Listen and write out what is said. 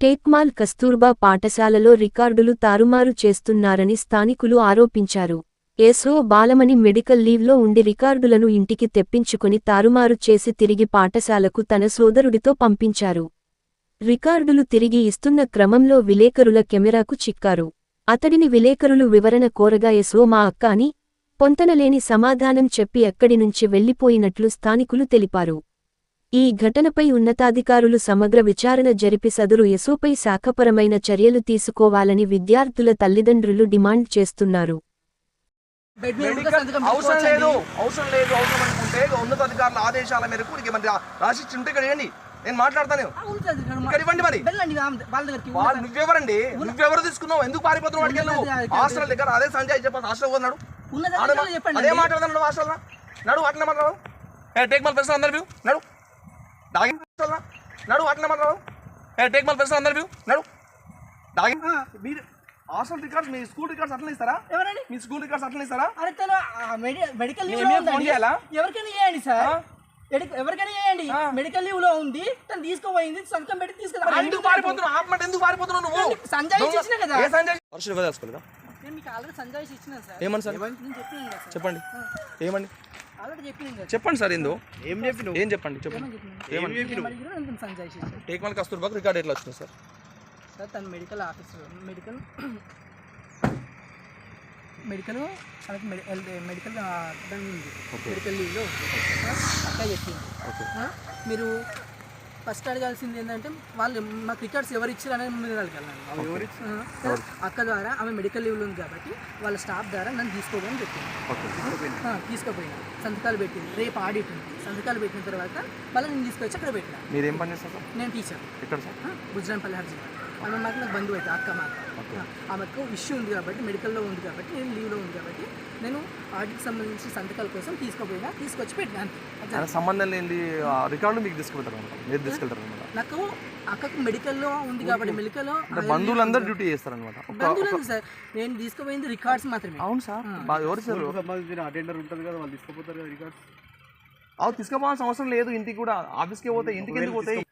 టేక్మాల్ కస్తూర్బా పాఠశాలలో రికార్డులు తారుమారు చేస్తున్నారని స్థానికులు ఆరోపించారు. ఏసో బాలమణి మెడికల్ లీవ్లో ఉండి రికార్డులను ఇంటికి తెప్పించుకుని తారుమారు చేసి తిరిగి పాఠశాలకు తన సోదరుడితో పంపించారు. రికార్డులు తిరిగి ఇస్తున్న క్రమంలో విలేకరుల కెమెరాకు చిక్కారు. అతడిని విలేకరులు వివరణ కోరగా ఎసో మా అక్క అని పొంతనలేని సమాధానం చెప్పి అక్కడి నుంచి వెళ్ళిపోయినట్లు స్థానికులు తెలిపారు. ఈ ఘటనపై ఉన్నతాధికారులు సమగ్ర విచారణ జరిపి సదురు ఎసుపై శాఖపరమైన చర్యలు తీసుకోవాలని విద్యార్థుల తల్లిదండ్రులు డిమాండ్ చేస్తున్నారు. అవసరం. లేదు అవసరం లేదు అవసరం అనుకుంటే ఇక ఉన్నతాధికారుల ఆదేశాల మేరకు ఏమన్నా ఉంటే ఇక్కడ నేను మాట్లాడతాను. ఇక్కడ ఇవ్వండి మరి. వాళ్ళ నువ్వెవరండి? నువ్వెవరు తీసుకున్నావు? ఎందుకు పారిపోతున్నావు వాడికి వెళ్ళు ఉన్నతాధికారి- హాస్టల్ దగ్గర అదే సంజయ్ చెప్పాలి హాస్టల్ పోతున్నాడు. ఉన్నత ఆడ అధికారులు చెప్పండి అదే అండి. మాట్లాడుతున్నాడు హాస్టల్ నడు అట్లనే మాట్లాడు. ఏ టేక్ మల్ పెన్షన్ అందరు నడు. డాగింగ్ నడు మాట్లాడు ఏ టేక్ మల్ పెన్షన్ అందరు నడు. డాగింగ్ మీరు హాస్టల్ రికార్డ్స్ మీ స్కూల్ రికార్డ్స్ అట్లనే ఇస్తారా? ఎవరండి? మీ స్కూల్ రికార్డ్స్ అట్లనే ఇస్తారా? అరే తను మెడికల్ ఫోన్. చేయాలా? ఎవరికైనా చేయండి సార్. ఎవరికైనా చేయండి. మెడికల్ లీవ్లో ఉంది తను తీసుకుపోయింది సంతకం పెట్టి తీసుకురా ఎందుకు పారిపోతున్నావు? ఎందుకు పారిపోతున్నావు నువ్వు? సంజయ్ ఇచ్చిన కదా. ఏ సంజయ్? ఏమని సార్? చెప్పండి. ఏమని చెప్పండి సార్ ఏందో ఏం చెప్పి ఏం చెప్పండి చెప్పండి. ఏమని టేక్ మల్ కస్తూర్బాకు రికార్డ్ ఎట్లా వచ్చింది సార్? సార్ తను medical officer. Medical medical health medical medical లీవ్లో అక్క చెప్పింది. మీరు ఫస్ట్ అడగాల్సింది ఏంటంటే వాళ్ళు మాకు రికార్డ్స్ ఎవరు ఇచ్చారు అనేది మీరు అడగాలి? అక్క ద్వారా ఆమె మెడికల్ లీవ్లో ఉంది కాబట్టి వాళ్ళ స్టాఫ్ ద్వారా నన్ను తీసుకోమని చెప్పింది. తీసుకోపోయినా సంతకాలు పెట్టింది. రేపు ఆడిట్ ఉంది. సంతకాలు పెట్టిన తర్వాత మళ్ళీ నేను తీసుకొచ్చి అక్కడ పెట్టిన. మీరు ఏం పని చేస్తారు సార్? నేను టీచర్ గుజరాన్పల్లి హర్జీ ఆమె మాకు నాకు బంధువు అయితే అక్క మాకు ఆమెకు ఇష్యూ ఉంది కాబట్టి మెడికల్లో ఉంది కాబట్టి నేను లీవ్లో ఉంది కాబట్టి నేను ఆడిట్కి సంబంధించి సంతకాల కోసం తీసుకోపోయినా తీసుకొచ్చి పెట్టినా సంబంధం లేని రికార్డు మీకు తీసుకుపోతారు అనమాట. మీరు తీసుకెళ్తారు అనమాట. నాకు అక్కకు మెడికల్లో ఉంది కాబట్టి మెడికల్లో అంటే బంధువులందరూ డ్యూటీ చేస్తారు అనమాట బంధువులు సార్ నేను తీసుకుపోయింది రికార్డ్స్ మాత్రమే. అవును సార్. ఎవరు సార్? సంబంధించిన అటెండర్ ఉంటుంది కదా వాళ్ళు తీసుకుపోతారు కదా రికార్డ్స్. అవి తీసుకుపోవాల్సిన అవసరం లేదు ఇంటికి కూడా. ఆఫీస్కి పోతే ఇంటికి ఎందుకు పోతాయి?